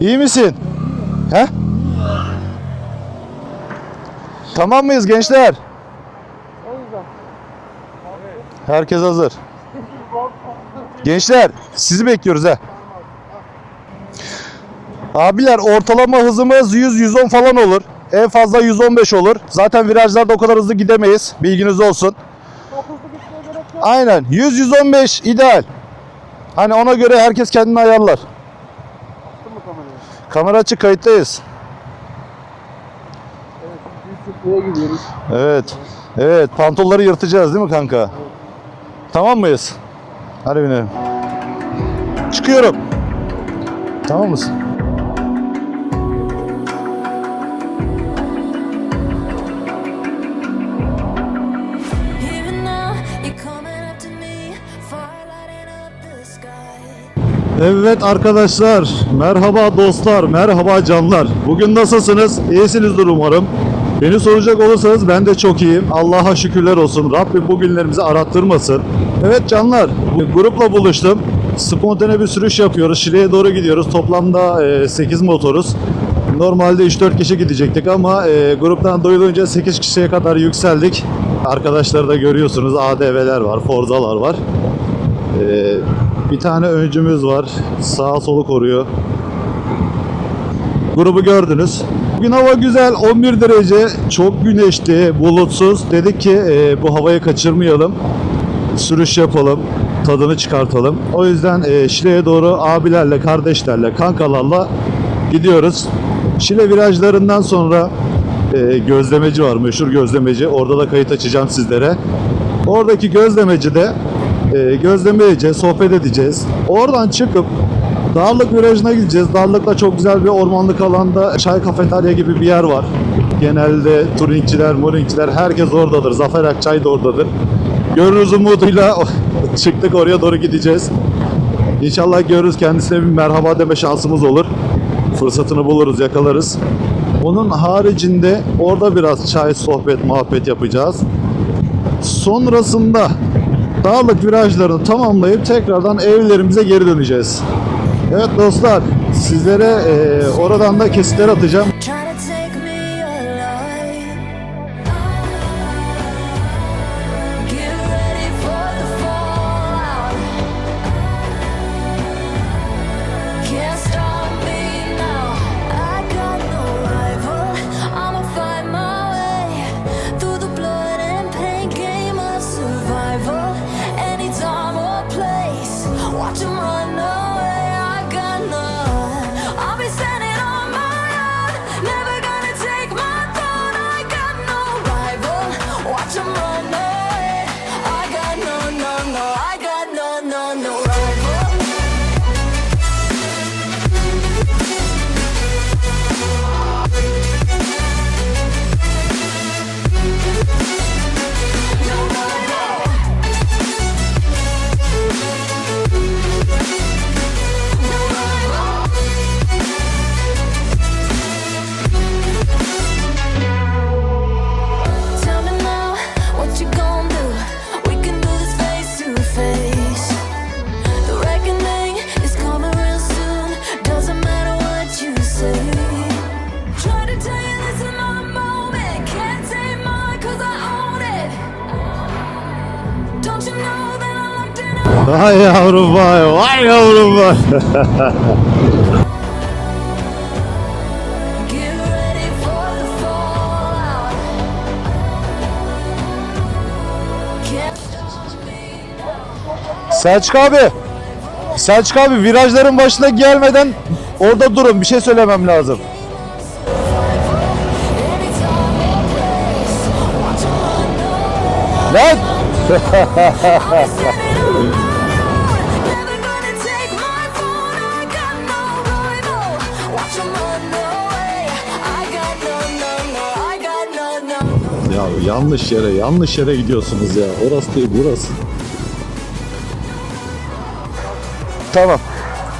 İyi misin? He? Tamam mıyız gençler? Herkes hazır. Gençler sizi bekliyoruz ha. Abiler ortalama hızımız 100-110 falan olur. En fazla 115 olur. Zaten virajlarda o kadar hızlı gidemeyiz. Bilginiz olsun. Aynen 100-115 ideal. Hani ona göre herkes kendini ayarlar. Kamera açık kayıttayız. Nereye gidiyoruz? Evet. Evet pantolları yırtacağız değil mi kanka? Tamam mıyız? Hadi binelim. Çıkıyorum. Tamam mısın? Evet arkadaşlar, merhaba dostlar, merhaba canlar. Bugün nasılsınız? İyisinizdir umarım. Beni soracak olursanız ben de çok iyiyim. Allah'a şükürler olsun. Rabbim bu günlerimizi arattırmasın. Evet canlar, grupla buluştum. Spontane bir sürüş yapıyoruz. Şile'ye doğru gidiyoruz. Toplamda e, 8 motoruz. Normalde 3-4 kişi gidecektik ama e, gruptan duyulunca 8 kişiye kadar yükseldik. Arkadaşları da görüyorsunuz. ADV'ler var, Forza'lar var. Bir tane öncümüz var. Sağa solu koruyor. Grubu gördünüz. Bugün hava güzel. 11 derece. Çok güneşli, bulutsuz. Dedik ki e, bu havayı kaçırmayalım. Sürüş yapalım. Tadını çıkartalım. O yüzden e, Şile'ye doğru abilerle, kardeşlerle, kankalarla gidiyoruz. Şile virajlarından sonra e, gözlemeci var. Meşhur gözlemeci. Orada da kayıt açacağım sizlere. Oradaki gözlemecide e, gözleme edeceğiz, sohbet edeceğiz. Oradan çıkıp Darlık virajına gideceğiz. Darlık'ta çok güzel bir ormanlık alanda çay kafeterya gibi bir yer var. Genelde turingçiler, moringçiler herkes oradadır. Zafer Akçay da oradadır. Görürüz umuduyla çıktık oraya doğru gideceğiz. İnşallah görürüz kendisine bir merhaba deme şansımız olur. Fırsatını buluruz, yakalarız. Onun haricinde orada biraz çay, sohbet, muhabbet yapacağız. Sonrasında dağlık virajlarını tamamlayıp tekrardan evlerimize geri döneceğiz. Evet dostlar, sizlere eee, oradan da kesitler atacağım. Vay yavrum vay, vay yavrum vay. Selçuk abi, Selçuk abi virajların başına gelmeden orada durun. Bir şey söylemem lazım. Lan! Ya yanlış yere, yanlış yere gidiyorsunuz ya. Orası değil, burası. Tamam.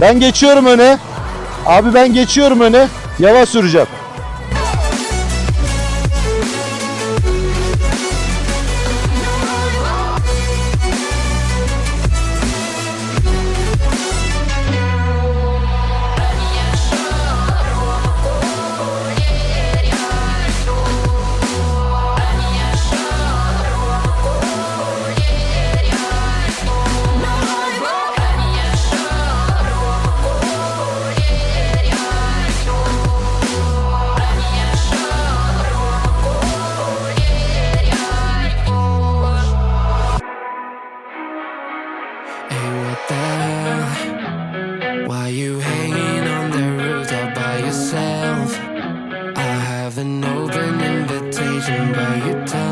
Ben geçiyorum öne. Abi ben geçiyorum öne. Yavaş süreceğim. you tell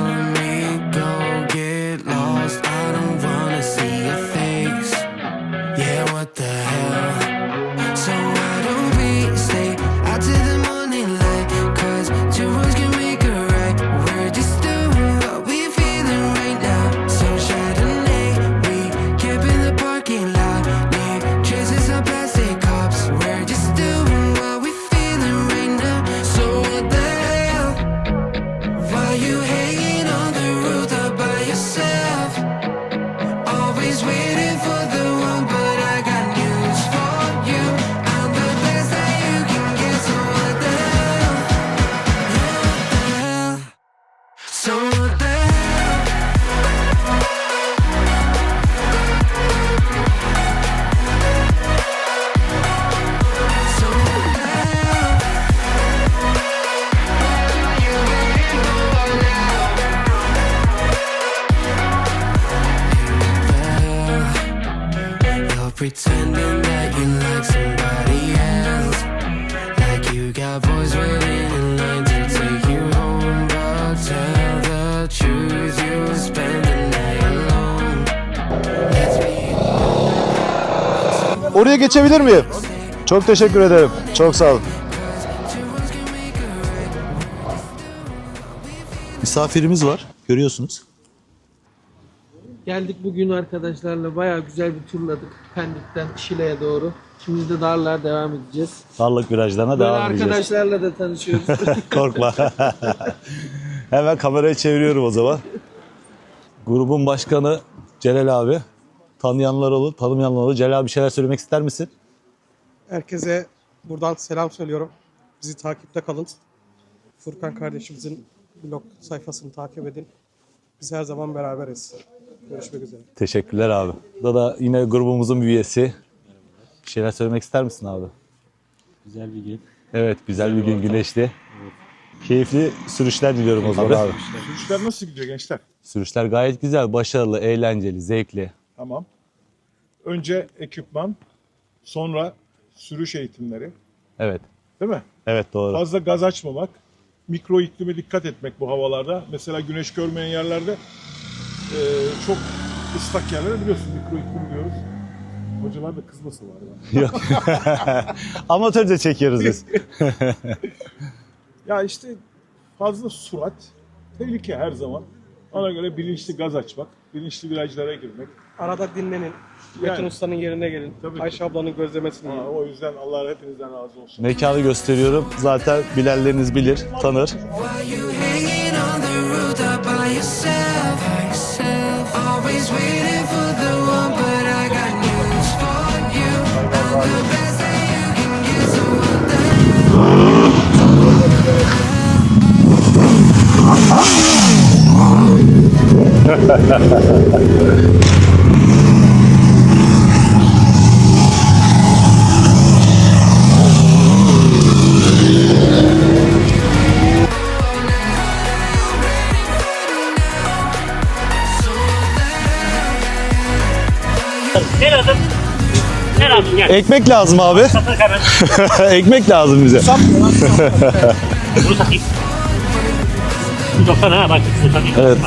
Oraya geçebilir miyim? Çok teşekkür ederim. Çok sağ olun. Misafirimiz var. Görüyorsunuz. Geldik bugün arkadaşlarla bayağı güzel bir turladık. Pendik'ten Şile'ye doğru. Şimdi de Darlar devam edeceğiz. Darlık virajlarına Böyle devam edeceğiz. arkadaşlarla da tanışıyoruz. Korkma. Hemen kamerayı çeviriyorum o zaman. Grubun başkanı Celal abi. Tanıyanlar olur, tanımayanlar olur. Celal bir şeyler söylemek ister misin? Herkese buradan selam söylüyorum. Bizi takipte kalın. Furkan kardeşimizin blog sayfasını takip edin. Biz her zaman beraberiz. Görüşmek üzere. Teşekkürler abi. Da, da yine grubumuzun bir üyesi. Bir şeyler söylemek ister misin abi? Güzel bir gün. Evet, güzel bir gün güneşli. Keyifli sürüşler diliyorum o zaman abi. Sürüşler nasıl gidiyor gençler? Sürüşler gayet güzel, başarılı, eğlenceli, zevkli. Tamam. Önce ekipman, sonra sürüş eğitimleri. Evet, Değil mi? evet doğru. Fazla gaz açmamak, mikro iklime dikkat etmek bu havalarda. Mesela güneş görmeyen yerlerde e, çok ıslak yerlere biliyorsun mikro iklim diyoruz. Hocalar da kızmasın var ya. Yok. Amatörce çekiyoruz biz. Ya işte fazla surat, tehlike her zaman. Ona göre bilinçli gaz açmak, bilinçli virajlara girmek. Arada dinlenin. Metin Yani. Usta'nın yerine gelin. Tabii ki. Ayşe ablanın gözlemesini Ha, yiyin. o yüzden Allah hepinizden razı olsun. Mekanı gösteriyorum. Zaten bilenleriniz bilir, tanır. Why you hanging on the rooftop by yourself? Always waiting for the one, but I got news for you. I'm the best that you can get, so what the gel. Ekmek lazım abi. Hemen. Ekmek lazım bize. Bunu satayım. Bu 90 ha bak satayım. Evet.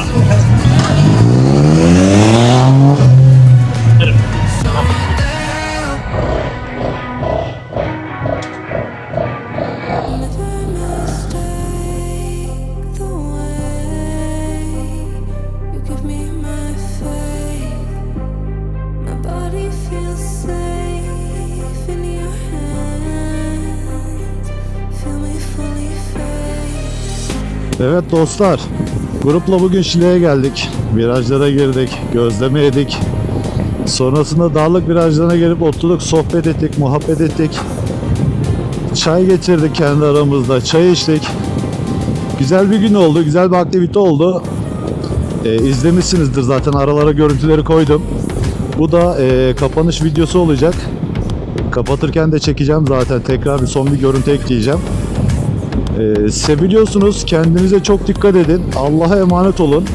Dostlar. Grupla bugün Şile'ye geldik. Virajlara girdik. Gözleme yedik. Sonrasında dağlık virajlarına gelip oturduk. Sohbet ettik. Muhabbet ettik. Çay getirdik kendi aramızda. Çay içtik. Güzel bir gün oldu. Güzel bir aktivite oldu. Ee, izlemişsinizdir zaten. Aralara görüntüleri koydum. Bu da e, kapanış videosu olacak. Kapatırken de çekeceğim zaten. Tekrar bir son bir görüntü ekleyeceğim. Ee, seviliyorsunuz. Kendinize çok dikkat edin. Allah'a emanet olun.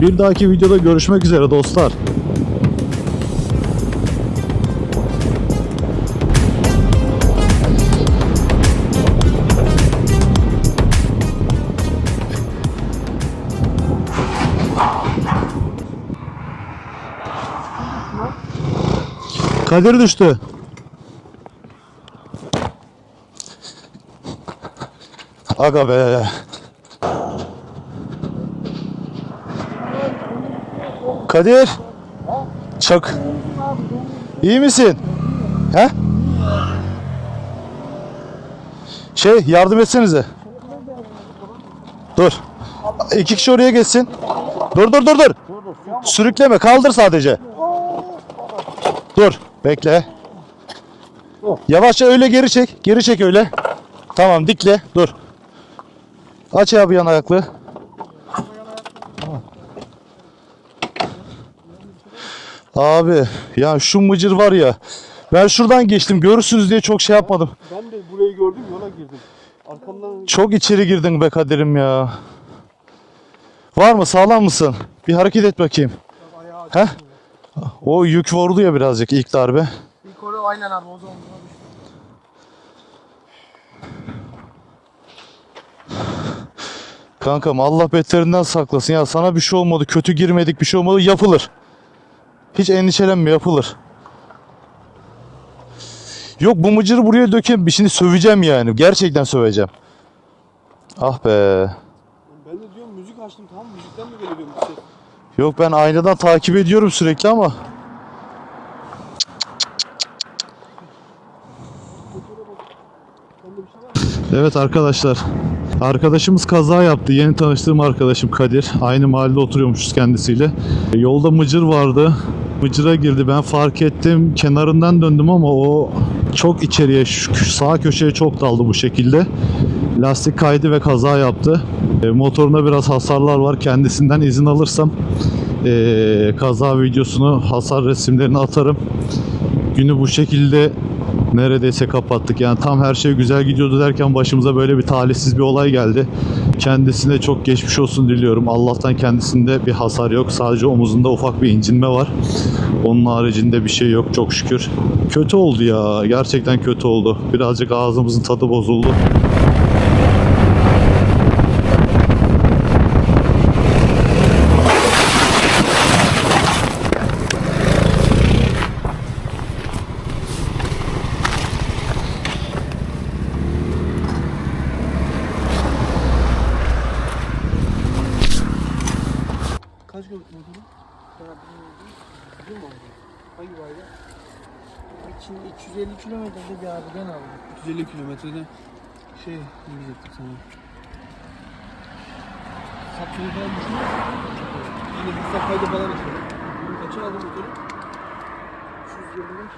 Bir dahaki videoda görüşmek üzere dostlar. Kadir düştü. Aga be. Kadir. Çok. İyi misin? He? Şey yardım etsenize. Dur. İki kişi oraya geçsin. Dur dur dur dur. Sürükleme kaldır sadece. Dur bekle. Yavaşça öyle geri çek. Geri çek öyle. Tamam dikle. Dur. Aç abi yan ayaklı. Abi ya şu mıcır var ya. Ben şuradan geçtim görürsünüz diye çok şey yapmadım. ben de burayı gördüm yola girdim. Arkamdan Çok içeri girdin be Kadir'im ya. Var mı sağlam mısın? Bir hareket et bakayım. He? O yük vurdu ya birazcık ilk darbe. Yukarı aynen abi o zaman. Kankam Allah beterinden saklasın ya sana bir şey olmadı kötü girmedik bir şey olmadı yapılır. Hiç endişelenme yapılır. Yok bu mıcırı buraya dökeyim şimdi söveceğim yani gerçekten söveceğim. Ah be. Ben de diyorum müzik açtım tamam müzikten mi geliyor bir ses. Yok ben aynadan takip ediyorum sürekli ama. Evet arkadaşlar. Arkadaşımız kaza yaptı. Yeni tanıştığım arkadaşım Kadir. Aynı mahallede oturuyormuşuz kendisiyle. E, Yolda mıcır vardı. Mıcıra girdi. Ben fark ettim. Kenarından döndüm ama o çok içeriye sağ köşeye çok daldı bu şekilde. Lastik kaydı ve kaza yaptı. E, motoruna biraz hasarlar var. Kendisinden izin alırsam e, kaza videosunu, hasar resimlerini atarım. Günü bu şekilde neredeyse kapattık. Yani tam her şey güzel gidiyordu derken başımıza böyle bir talihsiz bir olay geldi. Kendisine çok geçmiş olsun diliyorum. Allah'tan kendisinde bir hasar yok. Sadece omuzunda ufak bir incinme var. Onun haricinde bir şey yok çok şükür. Kötü oldu ya. Gerçekten kötü oldu. Birazcık ağzımızın tadı bozuldu. Motoru? Ben bilmiyorum. Biliyor musun? Hangi bayda? İçinde 250 kilometrede bir abiden aldım. 150 kilometrede şey ne diyecektik sana. Satmayı falan düşünüyor musun? Yine bir kaydı falan açalım. Kaça aldın motoru? 320